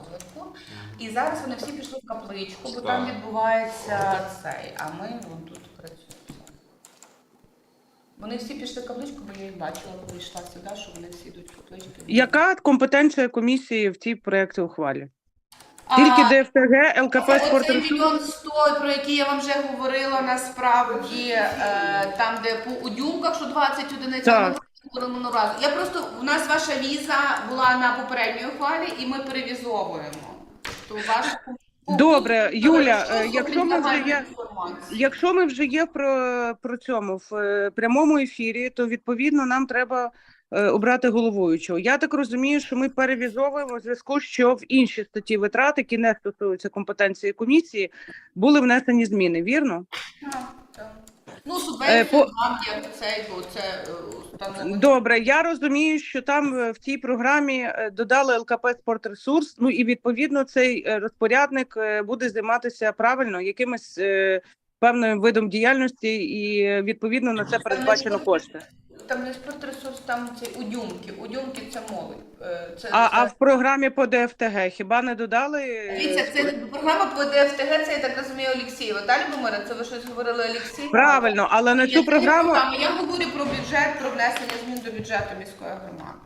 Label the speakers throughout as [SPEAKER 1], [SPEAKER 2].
[SPEAKER 1] розвитку. І зараз вони всі пішли в капличку, бо там відбувається цей, а ми вон тут працюємо. Вони всі пішли в капличку, бо я їх бачила, коли йшла сюди, що вони всі йдуть в капличку.
[SPEAKER 2] Яка компетенція комісії в цій проєкті ухвалі? Тільки ДФТГ, ЛКП спорт
[SPEAKER 1] Оцей мільйон сто, про який я вам вже говорила, насправді е, там, де по удюмках, що 20 одиниць,
[SPEAKER 2] Так.
[SPEAKER 1] Ми минулого разу. Я просто у нас ваша віза була на попередній ухвалі, і ми перевізовуємо. То ваш
[SPEAKER 2] Добре, Юля, е, якщо ми вже є, якщо ми вже є про, про цьому в е, прямому ефірі, то відповідно нам треба е, обрати головуючого. Я так розумію, що ми перевізовуємо в зв'язку, що в інші статті витрат, які не стосуються компетенції комісії, були внесені зміни. Вірно?
[SPEAKER 1] Так, так. Ну,
[SPEAKER 2] Е,
[SPEAKER 1] субвенцію
[SPEAKER 2] по-
[SPEAKER 1] там як цей, бо це там установлено.
[SPEAKER 2] Добре, я розумію, що там е, в цій програмі е, додали ЛКП «Спортресурс», ну і відповідно цей е, розпорядник е, буде займатися правильно якимось е, певним видом діяльності, і відповідно на це передбачено кошти.
[SPEAKER 1] Там не спортресурс, там ці удюмки. Удюмки це молодь. Е, Це,
[SPEAKER 2] А,
[SPEAKER 1] це-
[SPEAKER 2] а в програмі по ДФТГ хіба не додали?
[SPEAKER 1] Дивіться, це програма по ДФТГ, це я так розумію Олексієва. Та Любомира, це ви щось говорили Олексій?
[SPEAKER 2] Правильно, але на цю програму.
[SPEAKER 1] Я говорю про бюджет, про внесення змін до бюджету міської громади.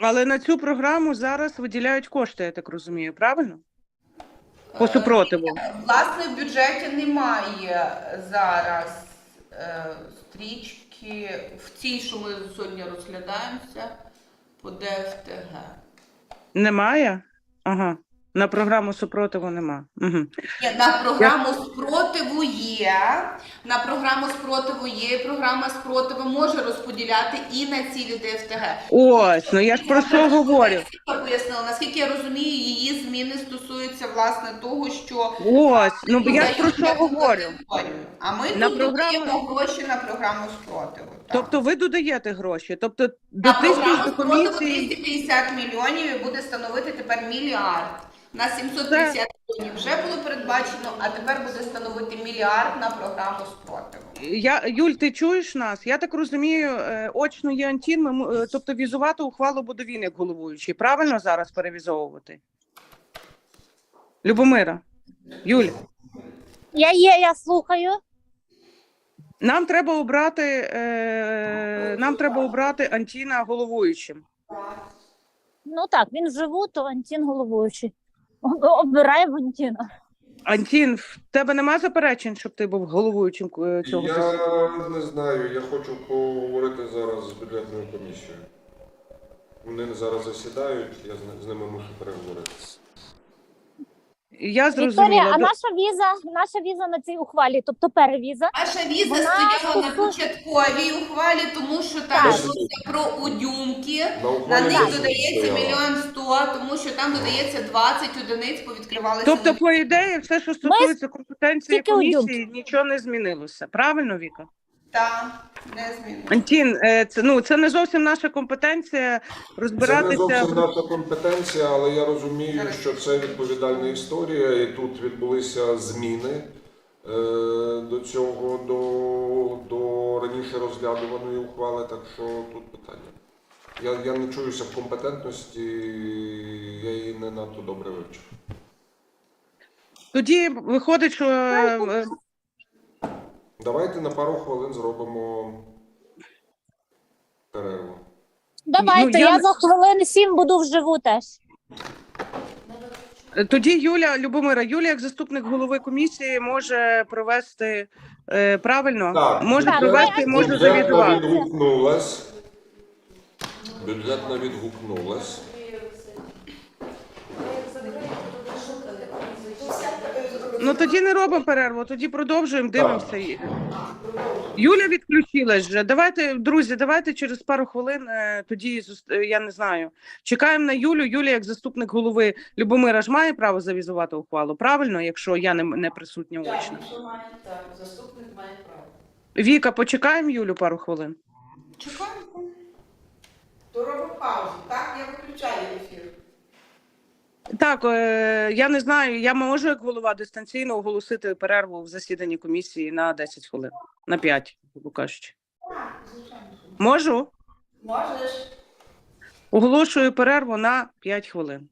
[SPEAKER 2] але на цю програму зараз виділяють кошти, я так розумію, правильно?
[SPEAKER 1] Е,
[SPEAKER 2] По супротиву.
[SPEAKER 1] Власне, в бюджеті немає зараз е, стрічки в цій, що ми сьогодні розглядаємося, по ДФТГ.
[SPEAKER 2] Немає? Ага. На програму супротиву нема. Угу.
[SPEAKER 1] Ні, на програму спротиву є. На програму спротиву є. Програма спротиву може розподіляти і на цілі ДФТГ.
[SPEAKER 2] Ось, ну я ж про що говорю.
[SPEAKER 1] Я пояснила, наскільки я розумію, її зміни стосуються власне того, що
[SPEAKER 2] Ось, ну я ж про що говорю.
[SPEAKER 1] А ми
[SPEAKER 2] На
[SPEAKER 1] тут
[SPEAKER 2] програму-
[SPEAKER 1] додаємо гроші на програму спротиву. так.
[SPEAKER 2] Тобто ви додаєте гроші, тобто
[SPEAKER 1] на програму
[SPEAKER 2] до
[SPEAKER 1] спротиву
[SPEAKER 2] комісії.
[SPEAKER 1] 250 мільйонів і буде становити тепер мільярд. На 750 мільйонів вже було передбачено, а тепер буде становити мільярд на програму спротиву.
[SPEAKER 2] Я Юль, ти чуєш нас? Я так розумію, е, очно є Антін. Ми е, тобто візувати ухвалу буде він як головуючий. Правильно зараз перевізовувати? Любомира, Юль,
[SPEAKER 3] Я є, я слухаю.
[SPEAKER 2] нам треба обрати. Е, нам треба обрати Антіна головуючим.
[SPEAKER 3] Ну так, він вживу, то Антін головуючий. Об- Вантіна.
[SPEAKER 2] Антін, в тебе нема заперечень, щоб ти був головуючим е, цього засідання?
[SPEAKER 4] Я не знаю, я хочу поговорити зараз з бюджетною комісією. Вони зараз засідають, я з- з ними мушу переговорити.
[SPEAKER 2] Я
[SPEAKER 3] Вікторія, а наша віза, наша віза на цій ухвалі, тобто перевіза.
[SPEAKER 1] Наша віза
[SPEAKER 3] Вона
[SPEAKER 1] стояла на початковій ухвалі, тому що там
[SPEAKER 3] Так.
[SPEAKER 1] йшлося про удюмки.
[SPEAKER 4] На
[SPEAKER 1] На
[SPEAKER 4] ухвалі
[SPEAKER 1] них додається мільйон сто, тому що там додається 20 одиниць, повідкривалися.
[SPEAKER 2] Тобто,
[SPEAKER 1] нові.
[SPEAKER 2] по ідеї, все, що стосується компетенції
[SPEAKER 3] тільки
[SPEAKER 2] комісії,
[SPEAKER 3] удюмки.
[SPEAKER 2] нічого не змінилося. Правильно, Віка?
[SPEAKER 1] Та, не змінилося.
[SPEAKER 2] Антін, е, це ну це не зовсім наша компетенція
[SPEAKER 4] Це не
[SPEAKER 2] розбиратися.
[SPEAKER 4] зовсім наша компетенція, але я розумію, що це відповідальна історія, і тут відбулися зміни е, до цього, до, до раніше розглядуваної ухвали, так що тут питання. Я, я не чуюся в компетентності, я її не надто добре вивчив.
[SPEAKER 2] Тоді виходить, що е,
[SPEAKER 4] Давайте на пару хвилин зробимо перерву.
[SPEAKER 3] Давайте,
[SPEAKER 2] Ну, я
[SPEAKER 3] я, за хвилин сім буду вживу теж.
[SPEAKER 2] тоді Юля Любомира, Юля, як заступник голови комісії, може провести е, правильно,
[SPEAKER 4] Так,
[SPEAKER 2] може
[SPEAKER 3] Так,
[SPEAKER 2] провести, може
[SPEAKER 4] Бюджетна
[SPEAKER 2] завідувати.
[SPEAKER 4] відгукнулась. Бюджетна відгукнулась.
[SPEAKER 2] Ну тоді не робимо перерву, тоді продовжуємо, дивимося. її. Юля відключилась вже. Давайте, друзі, давайте через пару хвилин е, тоді зус- е, я не знаю. Чекаємо на Юлю. Юля, як заступник голови Любомира, ж має право завізувати ухвалу. Правильно, якщо я не, не присутня очно.
[SPEAKER 1] Заступник має право.
[SPEAKER 2] Віка, почекаємо Юлю пару хвилин.
[SPEAKER 1] Чекаємо. То робимо паузу, так? Я виключаю ефір.
[SPEAKER 2] Так, е, я не знаю. Я можу як голова дистанційно оголосити перерву в засіданні комісії на 10 хвилин, на 5, грубо кажучи. Можу.
[SPEAKER 1] Можеш?
[SPEAKER 2] Оголошую перерву на 5 хвилин.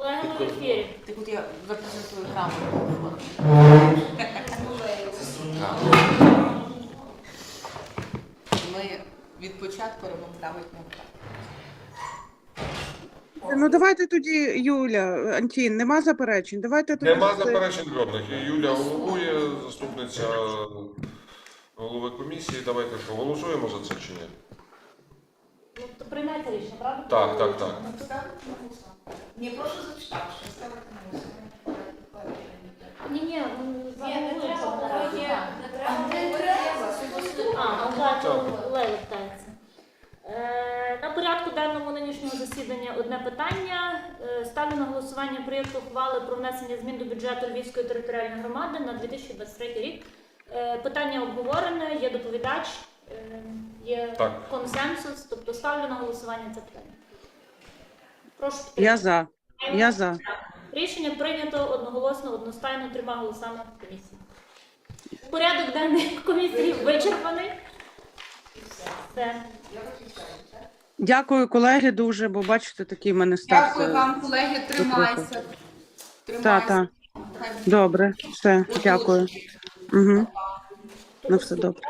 [SPEAKER 3] В ефірі.
[SPEAKER 1] Так от я запрезентую грамоту. Ми від початку робимо грамотні грамоти.
[SPEAKER 2] Ну давайте тоді, Юля, Антін, нема заперечень. Давайте тоді.
[SPEAKER 4] Нема заперечень жодних. Юля головує, заступниця голови комісії. Давайте що, голосуємо за це чи ні?
[SPEAKER 3] Ну, то приймайте рішення, правда?
[SPEAKER 4] Так, так, так.
[SPEAKER 1] Ні, прошу зачитати, що ставити на голосування.
[SPEAKER 3] Ні, ні, ну,
[SPEAKER 5] Ні, не треба, бо є,
[SPEAKER 3] треба.
[SPEAKER 5] не треба, не треба.
[SPEAKER 3] А, ну так,
[SPEAKER 4] Так.
[SPEAKER 3] Питається. Е, На порядку денному нинішнього засідання одне питання. Е, Ставлю на голосування проєкт ухвали про внесення змін до бюджету Львівської територіальної громади на 2023 рік. Е, Питання обговорене, є доповідач, е, є
[SPEAKER 4] Так.
[SPEAKER 3] консенсус, тобто ставлю на голосування це питання. Прошу підтримати.
[SPEAKER 2] Я за. Я за.
[SPEAKER 3] Рішення прийнято одноголосно, одностайно трьома голосами комісії. Порядок денний комісії вичерпаний. Все.
[SPEAKER 2] Дякую, колеги, дуже, бо бачите, такий в мене стався.
[SPEAKER 1] Дякую вам, колеги, тримайся.
[SPEAKER 2] Та,
[SPEAKER 1] Тримайся.
[SPEAKER 2] та. Добре, все, дякую. Угу. Ну, все добре.